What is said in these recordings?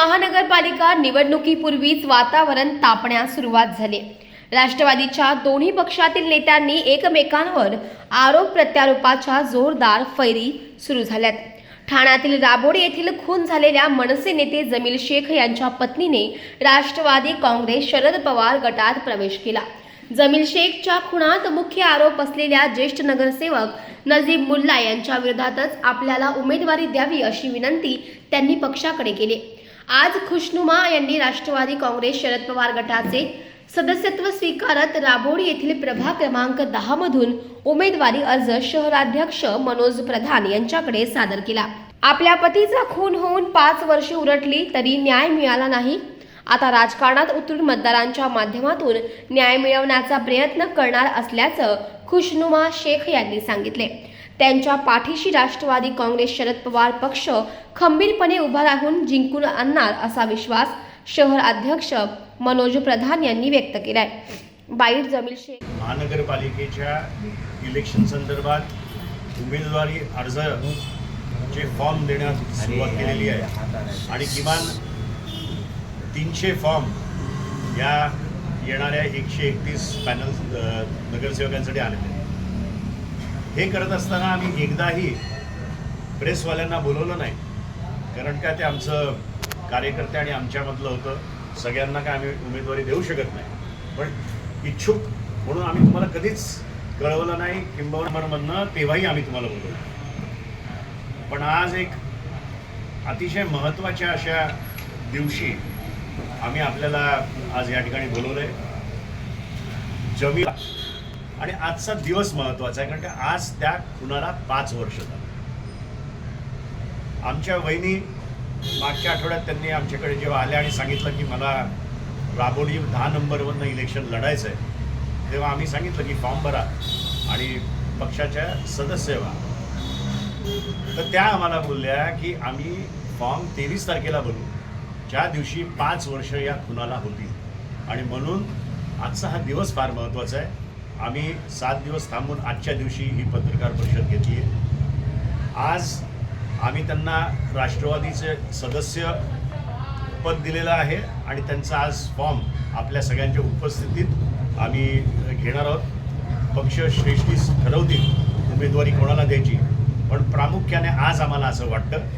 महानगरपालिका निवडणुकीपूर्वीच वातावरण तापण्यास सुरुवात झाली. राष्ट्रवादीच्या दोन्ही पक्षातील नेत्यांनी एकमेकांवर आरोप प्रत्यारोपाच्या जोरदार फैरी सुरू झाल्यात. ठाण्यातील राबोडी येथील खून झालेल्या मनसे नेते जमील शेख यांच्या पत्नीने राष्ट्रवादी काँग्रेस शरद पवार गटात प्रवेश केला. जमील शेखच्या खुणात मुख्य आरोप असलेल्या ज्येष्ठ नगरसेवक नजीब मुल्ला यांच्या विरोधातच आपल्याला उमेदवारी द्यावी अशी विनंती त्यांनी पक्षाकडे केली. आज खुशनुमा यांनी राष्ट्रवादी काँग्रेस शरद पवार गटाचे सदस्यत्व स्वीकारत राबोडी येथील प्रभाग क्रमांक दहा मधून उमेदवारी अर्ज शहराध्यक्ष मनोज प्रधान यांच्याकडे सादर केला. आपल्या पतीचा खून होऊन पाच वर्षे उलटली तरी न्याय मिळाला नाही. आता राजकारणात उतरून मतदारांच्या माध्यमातून न्याय मिळवण्याचा प्रयत्न करणार असल्याचं खुशनुमा शेख यांनी सांगितले. त्यांच्या पाठीशी राष्ट्रवादी काँग्रेस शरद पवार पक्ष खंबीरपणे उभा राहून जिंकून आणणार असा विश्वास शहर अध्यक्ष मनोज प्रधान यांनी व्यक्त केलाय. बाईट जमील शेख. महानगरपालिकेच्या इलेक्शन संदर्भात उमेदवारी अर्जाचे फॉर्म देण्यास सुरुवात केलेली आहे. आणि किमान तीनशे फॉर्म या येणाऱ्या एकशे एकतीस पॅनल नगरसेवकांसाठी आलेले आहेत. हे करत असताना आम्ही एकदाही प्रेसवाल्यांना बोलवलं नाही. कारण का ते आमचं कार्यकर्ते आणि आमच्यामधलं होतं. सगळ्यांना काय आम्ही उमेदवारी देऊ शकत नाही. पण इच्छुक म्हणून आम्ही तुम्हाला कधीच कळवलं नाही. किंबहुना तेव्हाही आम्ही तुम्हाला बोलवलं पण आज एक अतिशय महत्त्वाच्या अशा दिवशी आम्ही आपल्याला आज या ठिकाणी बोलवलंय. जमीन आणि आजचा दिवस महत्त्वाचा आहे कारण का आज त्या खुनाला पाच वर्ष झालं. आमच्या वहिनी मागच्या आठवड्यात त्यांनी आमच्याकडे जेव्हा आल्या आणि सांगितलं की मला राबोडी दहा नंबरवरनं इलेक्शन लढायचं आहे तेव्हा आम्ही सांगितलं की फॉर्म भरा आणि पक्षाच्या सदस्य व्हा. तर त्या आम्हाला बोलल्या की आम्ही फॉर्म तेवीस तारखेला भरू ज्या दिवशी पाच वर्ष या खुनाला होती आणि म्हणून आजचा हा दिवस फार महत्त्वाचा आहे. आम्ही सात दिवस थांबून आजच्या दिवशी ही पत्रकार परिषद घेतली आहे. आज आम्ही त्यांना राष्ट्रवादीचे सदस्य पद दिलेलं आहे आणि त्यांचा आज फॉर्म आपल्या सगळ्यांच्या उपस्थितीत आम्ही घेणार आहोत. पक्ष श्रेष्ठी ठरवतील उमेदवारी कोणाला द्यायची. पण प्रामुख्याने आज आम्हाला असं वाटतं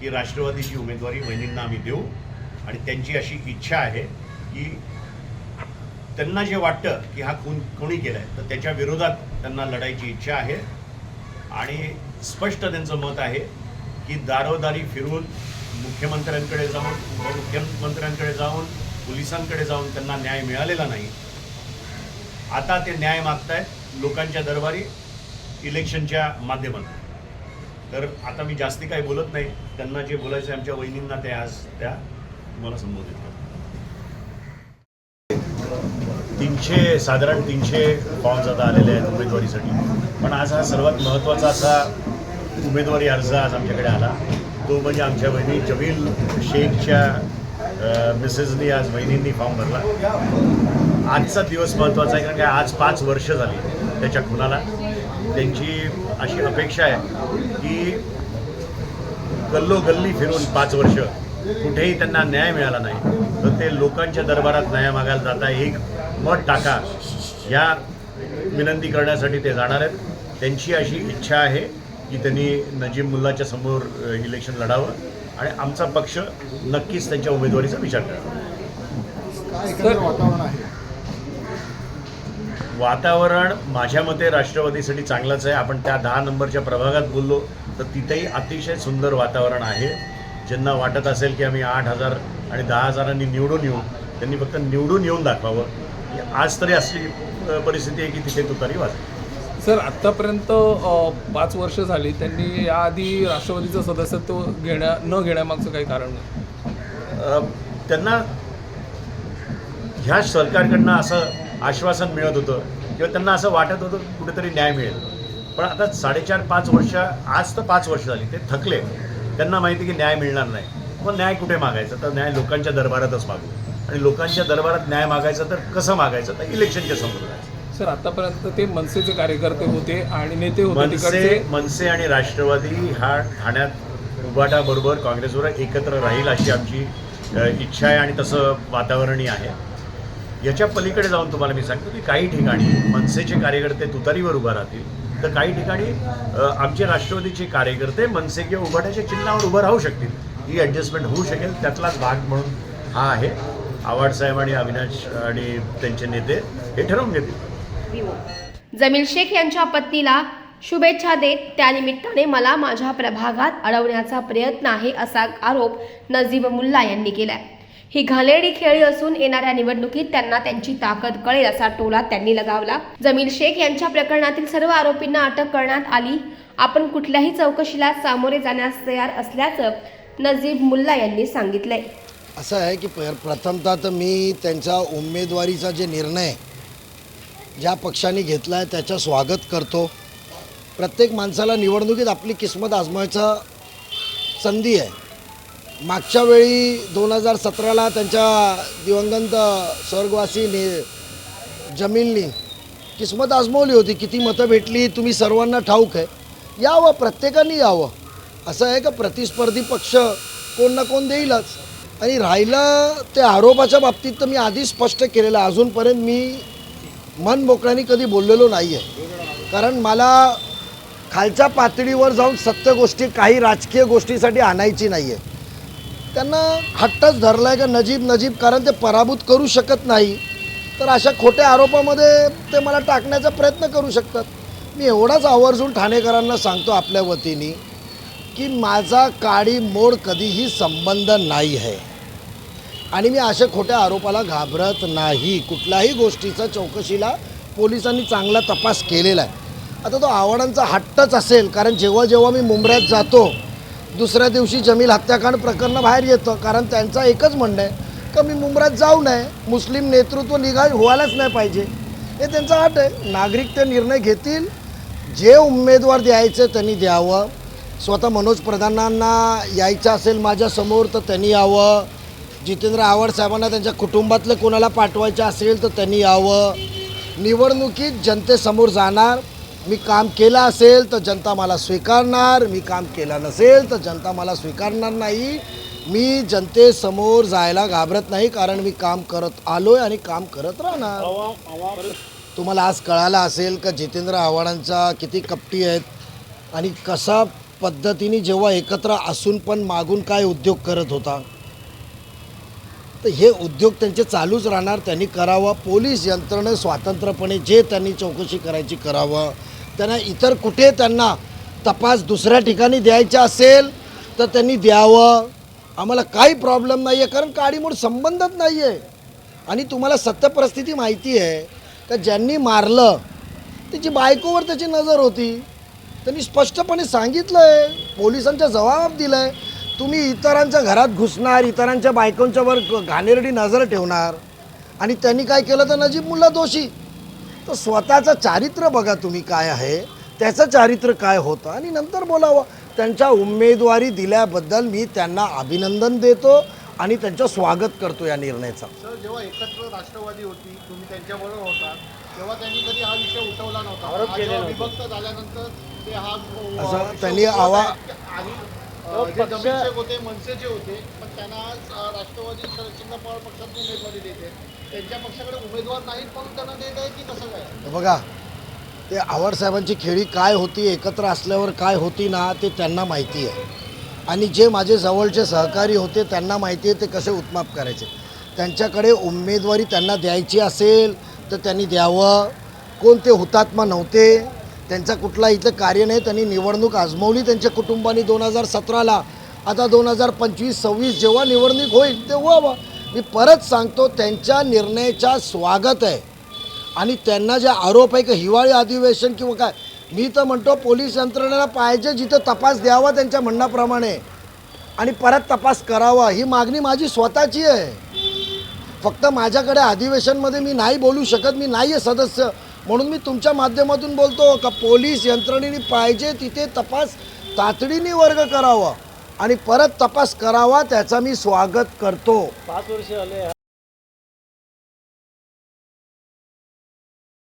की राष्ट्रवादीची उमेदवारी वहिनींना आम्ही देऊ आणि त्यांची अशी इच्छा आहे की त्यांना जे वाटतं की हा खून कोणी केला आहे तर त्याच्या विरोधात त्यांना लढायची इच्छा आहे. आणि स्पष्ट त्यांचं मत आहे की दारोदारी फिरून मुख्यमंत्र्यांकडे जाऊन उपमुख्यमंत्र्यांकडे जाऊन पोलिसांकडे जाऊन त्यांना न्याय मिळालेला नाही. आता ते न्याय मागतायत लोकांच्या दरबारी इलेक्शनच्या माध्यमातून. तर आता मी जास्ती काही बोलत नाही. त्यांना जे बोलायचं आहे आमच्या वहिनींना ते आज त्या तुम्हाला संबोधित तीनशे साधारण तीनशे फॉर्म्स आता आलेले आहेत उमेदवारीसाठी. पण आज हा सर्वात महत्त्वाचा असा उमेदवारी अर्ज आज आमच्याकडे आला. तो म्हणजे आमच्या बहिणी जमील शेखच्या मिसेसनी आज बहिणींनी फॉर्म भरला. आजचा दिवस महत्त्वाचा आहे कारण की आज पाच वर्ष झाली त्याच्या खुनाला. त्यांची अशी अपेक्षा आहे की गल्लोगल्ली फिरून पाच वर्ष कुठेही त्यांना न्याय मिळाला नाही. तर ते लोकांच्या दरबारात न्याय मागायला जाता एक मत टाका. या विनंती करण्यासाठी ते जाणार आहेत. त्यांची अशी इच्छा आहे की त्यांनी नजीब मुल्लाच्या समोर इलेक्शन लढावं आणि आमचा पक्ष नक्कीच त्यांच्या उमेदवारीचा विचार करावा वातावरण माझ्या मते राष्ट्रवादीसाठी चांगलंच आहे. आपण त्या दहा नंबरच्या प्रभागात बोललो तर तिथेही अतिशय सुंदर वातावरण आहे. ज्यांना वाटत असेल की आम्ही आठ हजार आणि दहा हजारांनी निवडून येऊ त्यांनी फक्त निवडून येऊन दाखवावं. आज तरी अशी परिस्थिती आहे की तिथे तुतारी वाजेल सर आत्तापर्यंत पाच वर्ष झाली त्यांनी याआधी राष्ट्रवादीचं सदस्यत्व घेण्या न घेण्यामागचं काही कारण नाही. त्यांना ह्या सरकारकडनं असं आश्वासन मिळत होतं किंवा त्यांना असं वाटत होतं की कुठेतरी न्याय मिळेल. पण आता साडेचार पाच वर्ष आज तर पाच वर्ष झाली ते थकले. त्यांना माहिती की न्याय मिळणार नाही. मग न्याय कुठे मागायचं? तर न्याय लोकांच्या दरबारातच मागू. आणि लोकांच्या दरबारात न्याय मागायचं तर कसं मागायचं? तर इलेक्शनच्या समोर जायचं सर आतापर्यंत ते मनसेचे कार्यकर्ते होते आणि नेते होते मनसे मनसे आणि राष्ट्रवादी हा ठाण्यात उभाटाबरोबर काँग्रेसबरोबर एकत्र राहील अशी आमची इच्छा आहे आणि तसं वातावरणही आहे. याच्या पलीकडे जाऊन तुम्हाला मी सांगतो की काही ठिकाणी मनसेचे कार्यकर्ते तुतारीवर उभा राहतील. तर काही ठिकाणी आमचे राष्ट्रवादीचे कार्यकर्ते मनसे किंवा उभाट्याच्या चिन्हावर उभं राहू शकतील. ही ॲडजस्टमेंट होऊ शकेल त्यातलाच भाग म्हणून हा आहे. आव्हाड साहेब आणि अविनाश आणि त्यांचे नेते हे ठरवून घेतील. जमील शेख यांच्या पत्नीला शुभेच्छा देत त्यानिमित्ताने मला माझ्या प्रभागात अडवण्याचा प्रयत्न आहे असा आरोप नजीब मुल्ला यांनी केलाय. ही घाणेरडी खेळी असून येणाऱ्या निवडणुकीत त्यांना त्यांची ताकद कळेल असा टोला त्यांनी लगावला. जमील शेख यांच्या प्रकरणातील सर्व आरोपींना अटक करण्यात आली. आपण कुठल्याही चौकशीला सामोरे जाण्यास तयार असल्याचं नजीब मुल्ला यांनी सांगितलंय. असं आहे की प प्रथमतः तर मी त्यांचा उमेदवारीचा जे निर्णय ज्या पक्षाने घेतला आहे त्याचं स्वागत करतो. प्रत्येक माणसाला निवडणुकीत आपली किस्मत आजमायचा संधी आहे. मागच्या वेळी दोन हजार सतराला त्यांच्या दिवंगत स्वर्गवासी ने जमीलनी किस्मत आजमावली होती किती मतं भेटली तुम्ही सर्वांना ठाऊक आहे. यावं प्रत्येकाने यावं. असं आहे का प्रतिस्पर्धी पक्ष कोण ना कोण देईलच. आणि राहिलं ते आरोपाच्या बाबतीत तर मी आधीच स्पष्ट केलेलं आहे. अजूनपर्यंत मी मन मोकळ्याने कधी बोललेलो नाही आहे कारण मला खालच्या पातळीवर जाऊन सत्य गोष्टी काही राजकीय गोष्टीसाठी आणायची नाही आहे त्यांना हट्टच धरला आहे का नजीब नजीब कारण ते पराभूत करू शकत नाही. तर अशा खोट्या आरोपामध्ये ते मला टाकण्याचा प्रयत्न करू शकतात. मी एवढाच आवर्जून ठाणेकरांना सांगतो आपल्या वतीने की माझा काडी मोड कधीही संबंध नाही आहे. आणि मी अशा खोट्या आरोपाला घाबरत नाही. कुठल्याही गोष्टीचा चौकशीला पोलिसांनी चांगला तपास केलेला आहे. आता तो आव्हाडांचा हट्टच असेल कारण जेव्हा जेव्हा मी मुंबऱ्यात जातो दुसऱ्या दिवशी जमील हत्याकांड प्रकरणं बाहेर येतं कारण त्यांचा एकच म्हणणं आहे का मी मुंबऱ्यात जाऊ नये? मुस्लिम नेतृत्व निघा व्हायलाच नाही पाहिजे. हे त्यांचा हट आहे. नागरिक ते निर्णय घेतील. जे उमेदवार द्यायचं त्यांनी द्यावं. स्वतः मनोज प्रधानांना यायचं असेल माझ्यासमोर तर त्यांनी यावं. जितेंद्र आव्हाड साहेबांना त्यांच्या कुटुंबातलं कोणाला पाठवायचं असेल तर त्यांनी यावं. निवडणुकीत जनतेसमोर जाणार. मी काम केलं असेल तर जनता मला स्वीकारणार. मी काम केलं नसेल तर जनता मला स्वीकारणार नाही. मी जनतेसमोर जायला घाबरत नाही कारण मी काम करत आलो आहे आणि काम करत राहणार. तुम्हाला आज कळालं असेल का जितेंद्र आव्हाडांचा किती कपटी आहेत आणि कसा पद्धतीने जेव्हा एकत्र असून पण मागून काय उद्योग करत होता? तर हे उद्योग त्यांचे चालूच राहणार. त्यांनी करावं. पोलीस यंत्रणे स्वतंत्रपणे जे त्यांनी चौकशी करायची करावं. त्यांना इतर कुठे त्यांना तपास दुसऱ्या ठिकाणी द्यायचा असेल तर त्यांनी द्यावं. आम्हाला काही प्रॉब्लेम नाही आहे कारण काडीमोड संबंधच नाही आहे आणि तुम्हाला सत्य परिस्थिती माहिती आहे का ज्यांनी मारलं त्याची बायकोवर त्याची नजर होती. त्यांनी स्पष्टपणे सांगितलं आहे पोलिसांचा जबाब दिला आहे तुम्ही इतरांच्या घरात घुसणार इतरांच्या बायकोंच्यावर घाणेरडी नजर ठेवणार. आणि त्यांनी काय केलं तर नजीब मुल्ला दोषी. तर स्वतःचं चारित्र्य बघा तुम्ही काय आहे. त्याचं चारित्र्य काय होतं? आणि नंतर बोलावं. त्यांच्या उमेदवारी दिल्याबद्दल मी त्यांना अभिनंदन देतो आणि त्यांचं स्वागत करतो या निर्णयाचा. सर जेव्हा एकत्र राष्ट्रवादी होती तुम्ही त्यांच्याबरोबर होता. तेव्हा त्यांनी कधी हा विषय उठवला नव्हता. आज जेव्हा विभक्त झाल्यानंतर ते हा अ, असं विषय त्यांनी आवा- जे होते मनसेचे होते पण त्यांना आज राष्ट्रवादी शरदचंद्र पवार पक्षातून उमेदवारी देते. त्यांच्या पक्षाकडे उमेदवार नाहीत म्हणून त्यांना देत आहे की कसं काय? बघा ते आव्हाड साहेबांची खेळी काय होती एकत्र असल्यावर काय होती ना ते त्यांना माहिती आहे. आणि जे माझे जवळचे सहकारी होते त्यांना माहिती आहे ते कसे उत्माप करायचे. त्यांच्याकडे उमेदवारी त्यांना द्यायची असेल तर त्यांनी द्यावं. कोण ते हुतात्मा नव्हते त्यांचा कुठला इथं कार्य नाही त्यांनी निवडणूक आजमवली त्यांच्या कुटुंबाने दोन हजार सतराला आता दोन हजार पंचवीस सव्वीस जेव्हा निवडणूक होईल तेव्हा बा. मी परत सांगतो त्यांच्या निर्णयाचा स्वागत आहे. आणि त्यांना जे आरोप आहे की हिवाळी अधिवेशन किंवा काय मी तर म्हणतो पोलीस यंत्रणेला पाहिजे जिथं तपास द्यावा त्यांच्या म्हणण्याप्रमाणे. आणि परत तपास करावा ही मागणी माझी स्वतःची आहे. फक्त माझ्याकडे अधिवेशनमध्ये मी नाही बोलू शकत मी नाही आहे सदस्य. म्हणून मी तुमच्या माध्यमातून बोलतो का पोलीस यंत्रणेने पाहिजे तिथे तपास तातडीने वर्ग करावा आणि परत तपास करावा त्याचा मी स्वागत करतो.